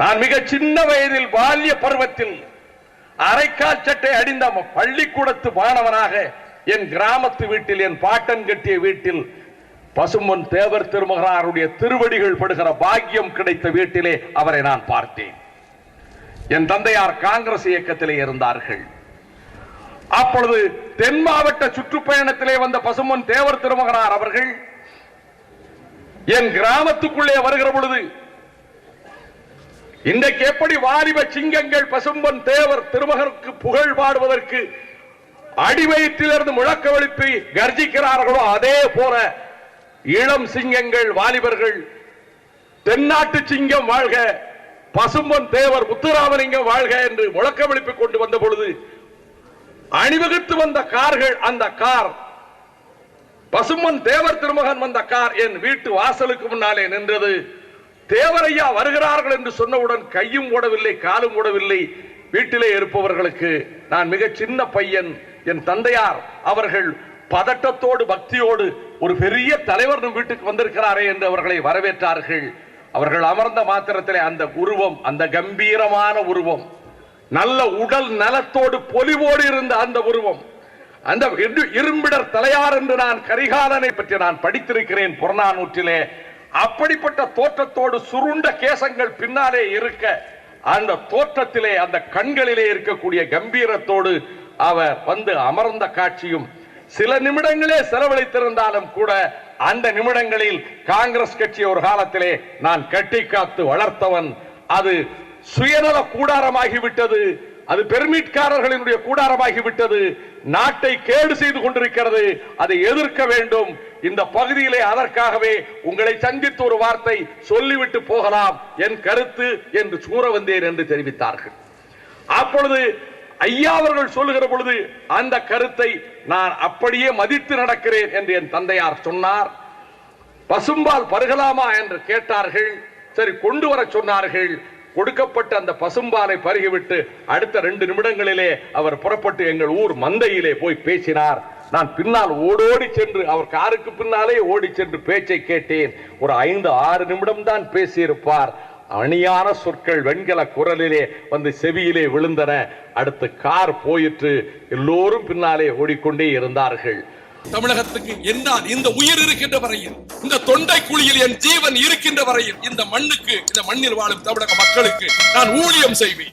நான் மிக சின்ன வயதில் பால்ய பருவத்தில் அரைக்கால் சட்டை அடிந்த பள்ளிக்கூடத்து மாணவனாக என் கிராமத்து வீட்டில் என் பாட்டன் கட்டிய வீட்டில் பசும்பொன் தேவர் திருமகனாருடைய திருவடிகள் படுகிற பாக்கியம் கிடைத்த வீட்டிலே அவரை நான் பார்த்தேன். என் தந்தையார் காங்கிரஸ் இயக்கத்திலே இருந்தார்கள். அப்பொழுது தென் மாவட்ட சுற்றுப்பயணத்திலே வந்த பசும்பொன் தேவர் திருமகனார் அவர்கள் என் கிராமத்துக்குள்ளே வருகிற பொழுது இன்றைக்கு எப்படி வாலிப சிங்கங்கள் பசும்பன் தேவர் திருமகனுக்கு புகழ் பாடுவதற்கு அடிவயிற்றிலிருந்து முழக்க எழுப்பி கர்ஜிக்கிறார்களோ அதே போல இளம் சிங்கங்கள் வாலிபர்கள் தென்னாட்டு சிங்கம் வாழ்க பசும்பன் தேவர் முத்துராமலிங்கம் வாழ்க என்று முழக்க எழுப்பிக் கொண்டு வந்த பொழுது அணிவகுத்து வந்த கார்கள் அந்த கார். பசும்பன் தேவர் திருமகன் வந்த கார் என் வீட்டு வாசலுக்கு முன்னாலே நின்றது. தேவரையா வருகிறார்கள் என்று சொன்னவுடன் கையும் ஓடவில்லை காலும் ஓடவில்லை. வீட்டிலே இருப்பவர்களுக்கு நான் மிக சின்ன பையன் என் தந்தையார். அவர்கள் பதட்டத்தோடு பக்தியோடு ஒரு பெரிய தலைவர் நம் வீட்டுக்கு வந்திருக்கிறாரே என்று அவர்களை வரவேற்றார்கள். அவர்கள் அமர்ந்த மாத்திரத்திலே அந்த உருவம் அந்த கம்பீரமான உருவம் நல்ல உடல் நலத்தோடு பொலிவோடு இருந்த அந்த உருவம் அந்த இரும்பிடர் தலையார் என்று நான் கரிகாலனை பற்றி நான் படித்திருக்கிறேன் புறநானூற்றிலே. அப்படிப்பட்ட தோற்றத்தோடு சுருண்ட கேசங்கள் பின்னாலே இருக்க அந்த தோற்றத்திலே அந்த கண்களிலே இருக்கக்கூடிய கம்பீரத்தோடு அவர் வந்து அமர்ந்த காட்சியும் சில நிமிடங்களே செலவழித்திருந்தாலும் கூட அந்த நிமிடங்களில் காங்கிரஸ் கட்சி ஒரு காலத்திலே நான் கட்டி காத்து வளர்த்தவன். அது சுயநல கூடாரமாகிவிட்டது. அது பெர்மிட்காரர்களினுடைய கூடாரமாகி விட்டது நாட்டை கேடு செய்து கொண்டிருக்கிறது. அதை எதிர்க்க வேண்டும். இந்த பகுதியிலே அதற்காகவே உங்களை சந்தித்து ஒரு வார்த்தை சொல்லிவிட்டு போகலாம் என் கருத்து என்று கூற வந்தேன் என்று தெரிவித்தார்கள். அப்பொழுது ஐயா அவர்கள் சொல்லுகிற பொழுது அந்த கருத்தை நான் அப்படியே மதித்து நடக்கிறேன் என்று என் தந்தையார் சொன்னார். பசும்பால் பருகலாமா என்று கேட்டார்கள். சரி கொண்டு வர சொன்னார்கள். கொடுக்கப்பட்ட அந்த பசும்பாலை பருகிவிட்டு அடுத்த ரெண்டு நிமிடங்களிலே அவர் புறப்பட்டு எங்கள் ஊர் மந்தையிலே போய் பேசினார். நான் பின்னால் ஓடோடி சென்று அவர் காருக்கு பின்னாலே ஓடி சென்று பேச்சை கேட்டேன். ஒரு ஐந்து ஆறு நிமிடம் தான் பேசியிருப்பார். அணியான சொற்கள் வெண்கல குரலிலே வந்து செவியிலே விழுந்தன. அடுத்து கார் போயிற்று. எல்லோரும் பின்னாலே ஓடிக்கொண்டே இருந்தார்கள். தமிழகத்துக்கு என்னால் இந்த உயிர் இருக்கின்ற வரையில் இந்த தொண்டை குழியில் என் ஜீவன் இருக்கின்ற வரையில் இந்த மண்ணுக்கு இந்த மண்ணில் வாழும் தமிழக மக்களுக்கு நான் ஊழியம் செய்வேன்.